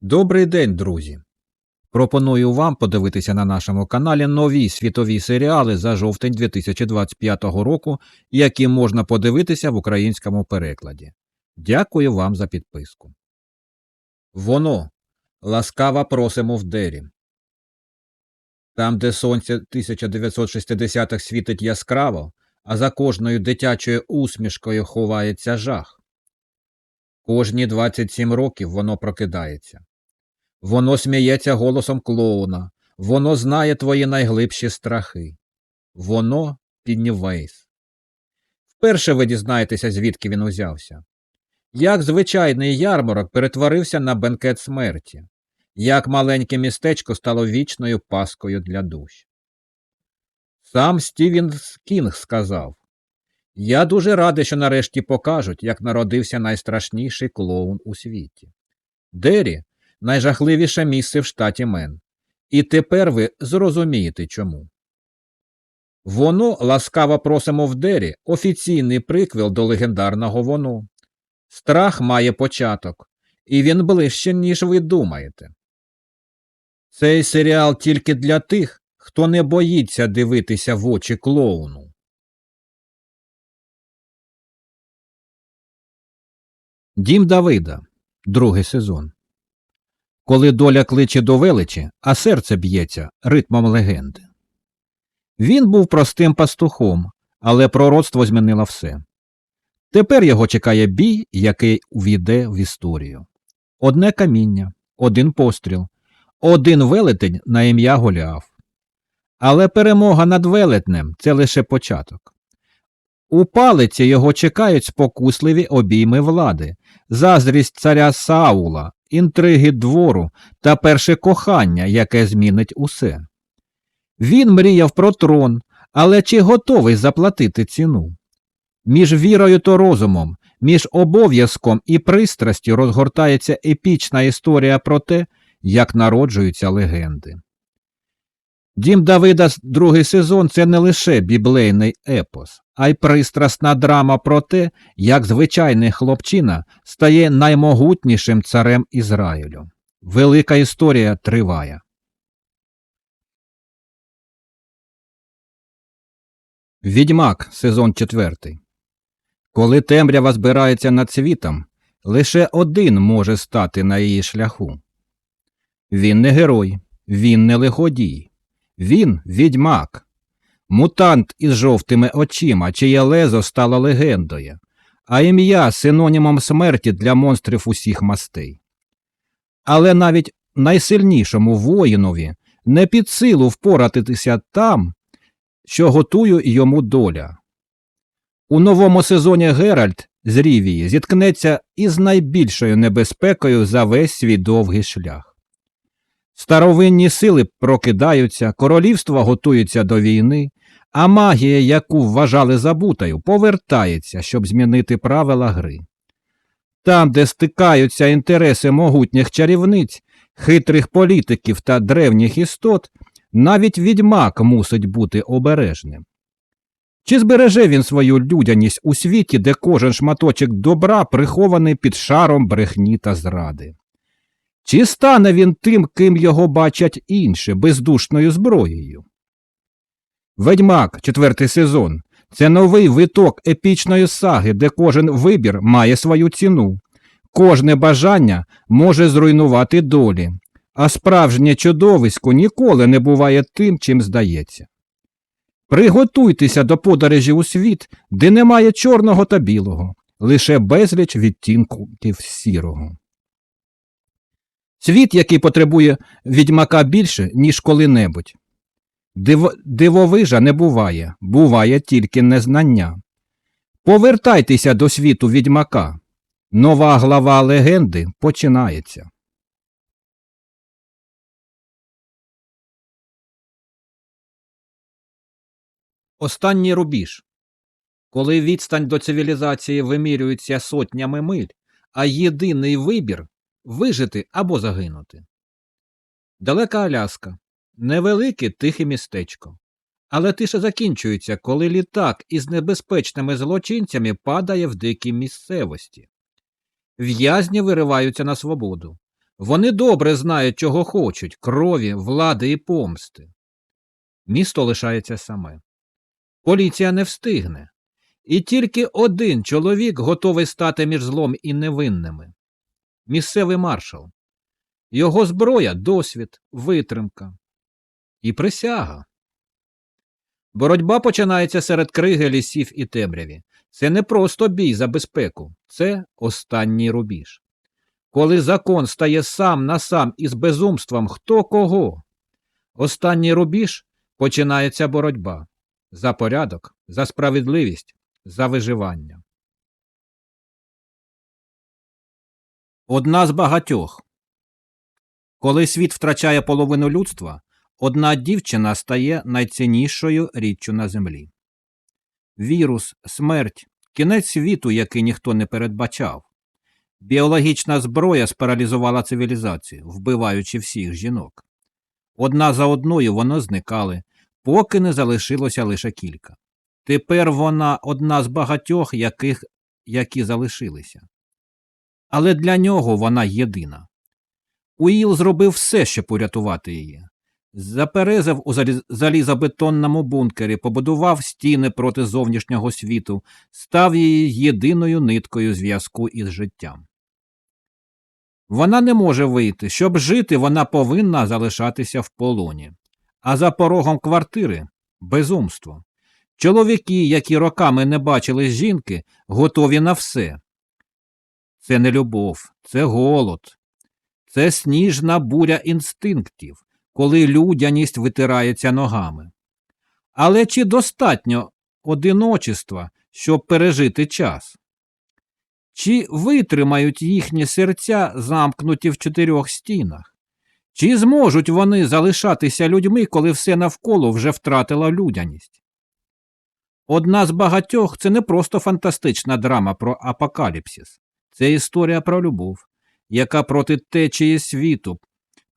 Добрий день, друзі! Пропоную вам подивитися на нашому каналі нові світові серіали за жовтень 2025 року, які можна подивитися в українському перекладі. Дякую вам за підписку. Воно ласкаво просимо в дері. Там, де сонце 1960-х світить яскраво, а за кожною дитячою усмішкою ховається жах. Кожні 27 років воно прокидається. Воно сміється голосом клоуна, воно знає твої найглибші страхи. Воно Піннівейс. Вперше ви дізнаєтеся, звідки він узявся. Як звичайний ярмарок перетворився на бенкет смерті, як маленьке містечко стало вічною паскою для душ. Сам Стівен Кінг сказав Я дуже радий, що нарешті покажуть, як народився найстрашніший клоун у світі. Дері найжахливіше місце в штаті Мен. І тепер ви зрозумієте чому. Воно ласкаво просимо в дері офіційний приквел до легендарного воно. Страх має початок, і він ближче, ніж ви думаєте. Цей серіал тільки для тих, хто не боїться дивитися в очі клоуну. Дім Давида. Другий сезон. Коли доля кличе до величі, а серце б'ється ритмом легенди. Він був простим пастухом, але пророцтво змінило все. Тепер його чекає бій, який увійде в історію. Одне каміння, один постріл, один велетень на ім'я Голіаф. Але перемога над велетнем це лише початок. У палиці його чекають спокусливі обійми влади, заздрість царя Саула, інтриги двору та перше кохання, яке змінить усе. Він мріяв про трон, але чи готовий заплатити ціну? Між вірою та розумом, між обов'язком і пристрастю розгортається епічна історія про те, як народжуються легенди. Дім Давида другий сезон це не лише біблейний епос, а й пристрасна драма про те, як звичайний хлопчина стає наймогутнішим царем Ізраїлю. Велика історія триває. Відьмак сезон четвертий. Коли темрява збирається над світом, лише один може стати на її шляху. Він не герой, він не лиходій, він відьмак, мутант із жовтими очима, чиє лезо стало легендою, а ім'я синонімом смерті для монстрів усіх мастей. Але навіть найсильнішому воїнові не під силу впоратися там, що готує йому доля. У новому сезоні Геральт з Рівії зіткнеться із найбільшою небезпекою за весь свій довгий шлях. Старовинні сили прокидаються, королівства готуються до війни, а магія, яку вважали забутою, повертається, щоб змінити правила гри. Там, де стикаються інтереси могутніх чарівниць, хитрих політиків та древніх істот, навіть відьмак мусить бути обережним. Чи збереже він свою людяність у світі, де кожен шматочок добра прихований під шаром брехні та зради? Чи стане він тим, ким його бачать інші, бездушною зброєю? Ведьмак, четвертий сезон, це новий виток епічної саги, де кожен вибір має свою ціну. Кожне бажання може зруйнувати долі, а справжнє чудовисько ніколи не буває тим, чим здається. Приготуйтеся до подорожі у світ, де немає чорного та білого, лише безліч відтінків сірого. Світ, який потребує відьмака більше, ніж коли-небудь. Див... Дивовижа не буває, буває тільки незнання. Повертайтеся до світу відьмака. Нова глава легенди починається. Останній рубіж. Коли відстань до цивілізації вимірюється сотнями миль, а єдиний вибір вижити або загинути. Далека Аляска невелике тихе містечко. Але тиша закінчується, коли літак із небезпечними злочинцями падає в дикій місцевості. В'язні вириваються на свободу. Вони добре знають, чого хочуть крові, влади і помсти. Місто лишається саме. Поліція не встигне. І тільки один чоловік готовий стати між злом і невинними місцевий маршал. Його зброя досвід, витримка і присяга. Боротьба починається серед криги лісів і темряві. Це не просто бій за безпеку, це останній рубіж. Коли закон стає сам на сам із безумством хто кого. Останній рубіж починається боротьба за порядок, за справедливість, за виживання. Одна з багатьох. Коли світ втрачає половину людства, одна дівчина стає найціннішою річчю на землі. Вірус, смерть, кінець світу, який ніхто не передбачав. Біологічна зброя спаралізувала цивілізацію, вбиваючи всіх жінок. Одна за одною вони зникали, поки не залишилося лише кілька. Тепер вона одна з багатьох, яких, які залишилися. Але для нього вона єдина. Уїл зробив все, щоб урятувати її. Заперезав у залізобетонному бункері, побудував стіни проти зовнішнього світу, став її єдиною ниткою зв'язку із життям. Вона не може вийти. Щоб жити, вона повинна залишатися в полоні. А за порогом квартири безумство. Чоловіки, які роками не бачили жінки, готові на все. Це не любов, це голод, це сніжна буря інстинктів, коли людяність витирається ногами. Але чи достатньо одиночества, щоб пережити час? Чи витримають їхні серця, замкнуті в чотирьох стінах? Чи зможуть вони залишатися людьми, коли все навколо вже втратило людяність? Одна з багатьох це не просто фантастична драма про апокаліпсис, це історія про любов, яка проти течії світу,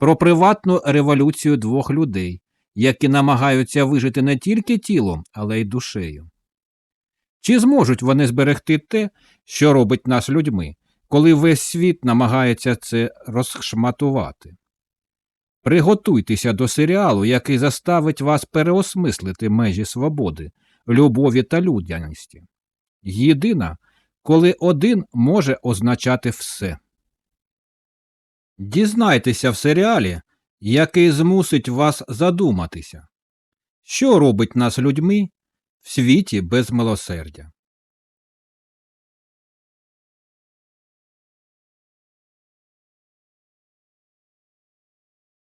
про приватну революцію двох людей, які намагаються вижити не тільки тілом, але й душею. Чи зможуть вони зберегти те, що робить нас людьми, коли весь світ намагається це розшматувати? Приготуйтеся до серіалу, який заставить вас переосмислити межі свободи, любові та людяності. Єдина, коли один може означати все. Дізнайтеся в серіалі, який змусить вас задуматися, що робить нас людьми в світі без милосердя.